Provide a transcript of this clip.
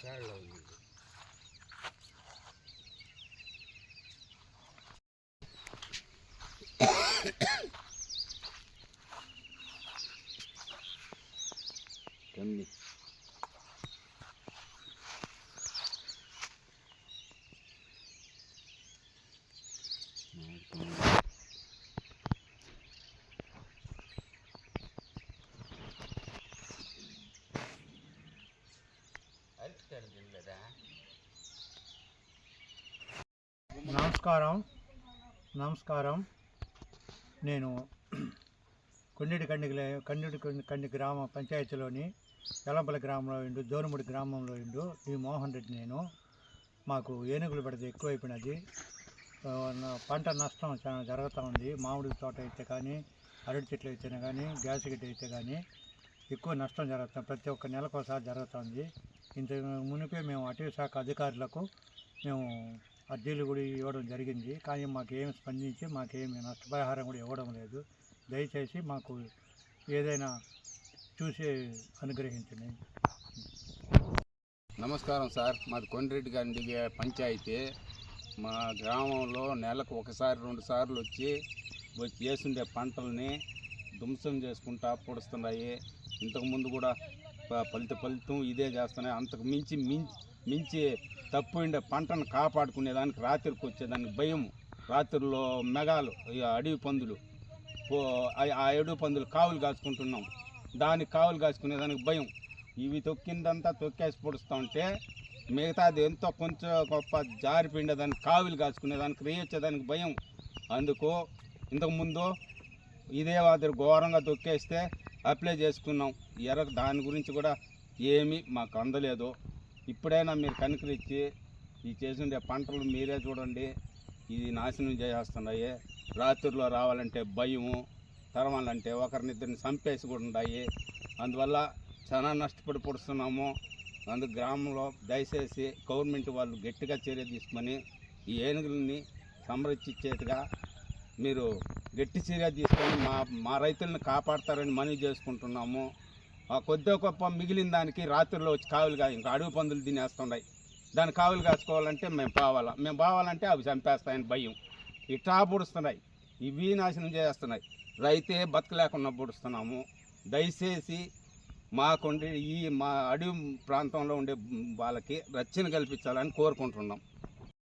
ચાર લઉં તમને Thank you. నమస్కారం. నమస్కారం. నేను కొండేటి కండి కండేటి కండి గ్రామ పంచాయతీలోని ఎలంపల్లి గ్రామంలో ఉండు దోరుముడి గ్రామంలో ఉండు ఈ మోహన్ రెడ్డి నేను. మాకు ఏనుగులు పెడితే ఎక్కువైపోయినది. పంట నష్టం చాలా జరుగుతూ ఉంది. మామిడి తోట అయితే కానీ అరటి చెట్లు అయితేనే కానీ గ్యాస్ గడ్డ అయితే కానీ ఎక్కువ నష్టం జరుగుతుంది ప్రతి ఒక్క నెలకు ఒకసారి జరుగుతుంది ఇంత మునిపే మేము అటవీ శాఖ అధికారులకు మేము అర్జీలు కూడా ఇవ్వడం జరిగింది. కానీ మాకేం స్పందించి మాకేమి నష్టపరిహారం కూడా ఇవ్వడం లేదు. దయచేసి మాకు ఏదైనా చూసి అనుగ్రహించండి. నమస్కారం సార్. మాది కొండ్రెడ్డి గారి పంచాయతీ. మా గ్రామంలో నెలకు ఒకసారి రెండు సార్లు వచ్చి వచ్చి వేసుండే పంటల్ని ధ్వంసం చేసుకుంటా పొడుస్తున్నాయి. ఇంతకుముందు కూడా ప- ఫలిత ఫలితం ఇదే చేస్తున్నాయి. అంతకు మించి మించి మించి తప్పు ఉండే పంటను కాపాడుకునేదానికి రాత్రికి వచ్చేదానికి భయం. రాత్రిలో మెగాలు అడవి పందులు ఆ- అడవి పందులు కావులు కాచుకుంటున్నాం. దానికి కావులు కాచుకునేదానికి భయం. ఇవి తొక్కిందంతా తొక్కేసి పొడుస్తూ ఉంటే మిగతాది ఎంతో కొంచెం గొప్ప జారి పిండేదానికి కావిలు కాచుకునేదానికి రేయొచ్చేదానికి భయం. అందుకు ఇంతకుముందు ఇదే మాదిరి ఘోరంగా తొక్కేస్తే అప్లై చేసుకున్నాం. ఎర దాని గురించి కూడా ఏమీ మాకు అందలేదు. ఇప్పుడైనా మీరు కనుకరించి ఈ చేసిండే పంటలు మీరే చూడండి. ఇది నాశనం చేసేస్తున్నాయి. రాత్రిలో రావాలంటే భయము తరవాలంటే ఒకరినిద్దరిని చంపేసి కూడా ఉన్నాయి అందువల్ల చాలా నష్టపడి పొడుస్తున్నాము. అందు గ్రామంలో దయచేసి గవర్నమెంట్ వాళ్ళు గట్టిగా చర్య తీసుకొని ఈ ఏనుగులని సంరక్షించేట్టుగా మీరు గట్టి చర్య తీసుకొని మా మా రైతులను కాపాడతారని మనవి చేసుకుంటున్నాము. కొద్ది గొప్ప మిగిలిన దానికి రాత్రిలో వచ్చి కావులుగా ఇంకా అడవి పందులు తినేస్తున్నాయి దాన్ని కావులు కాచుకోవాలంటే మేము పోవాలా మేము పోవాలంటే అవి చంపేస్తాయని భయం. ఇట్లా పొడుస్తున్నాయి ఇవి నాశనం చేస్తున్నాయి. రైతే బతకలేకుండా పొడుస్తున్నాము దయచేసి మాకుండే ఈ మా అడవి ప్రాంతంలో ఉండే వాళ్ళకి రక్షణ కల్పించాలని కోరుకుంటున్నాం.